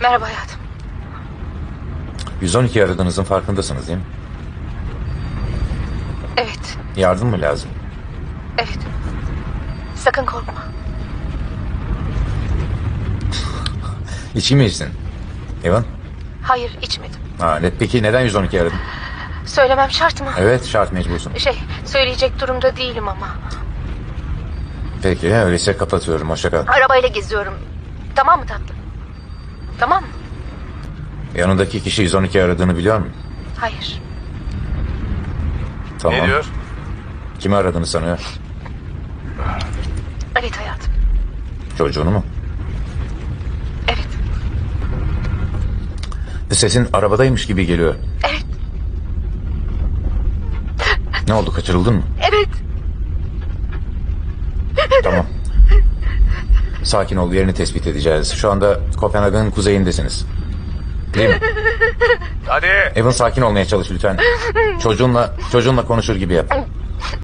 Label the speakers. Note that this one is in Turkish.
Speaker 1: Merhaba hayatım.
Speaker 2: 112 aradığınızın farkındasınız değil mi?
Speaker 1: Evet,
Speaker 2: Yardım mı lazım?
Speaker 1: evet. Sakın korkma.
Speaker 2: İçki mi içtin? Evan?
Speaker 1: Hayır, içmedim.
Speaker 2: Ha, net. Peki neden 112 aradın?
Speaker 1: Söylemem şart mı?
Speaker 2: Evet şart mecbursun.
Speaker 1: Şey, söyleyecek durumda değilim ama.
Speaker 2: Peki öyleyse kapatıyorum. Hoşça kal.
Speaker 1: Arabayla geziyorum. Tamam mı tatlım?
Speaker 2: Yanındaki kişi 112 aradığını biliyor mu?
Speaker 1: Hayır.
Speaker 2: Tamam.
Speaker 3: Ne diyor?
Speaker 2: Kimi aradığını sanıyor?
Speaker 1: Evet hayatım.
Speaker 2: Çocuğunu mu?
Speaker 1: Evet.
Speaker 2: Sesin arabadaymış gibi geliyor.
Speaker 1: Evet.
Speaker 2: Ne oldu kaçırıldın mı?
Speaker 1: Evet.
Speaker 2: Tamam. Sakin ol yerini tespit edeceğiz. Şu anda Kopenhag'ın kuzeyindesiniz. Değil mi?
Speaker 3: Hadi.
Speaker 2: Evan sakin olmaya çalış lütfen. Çocuğunla çocuğunla konuşur gibi yap.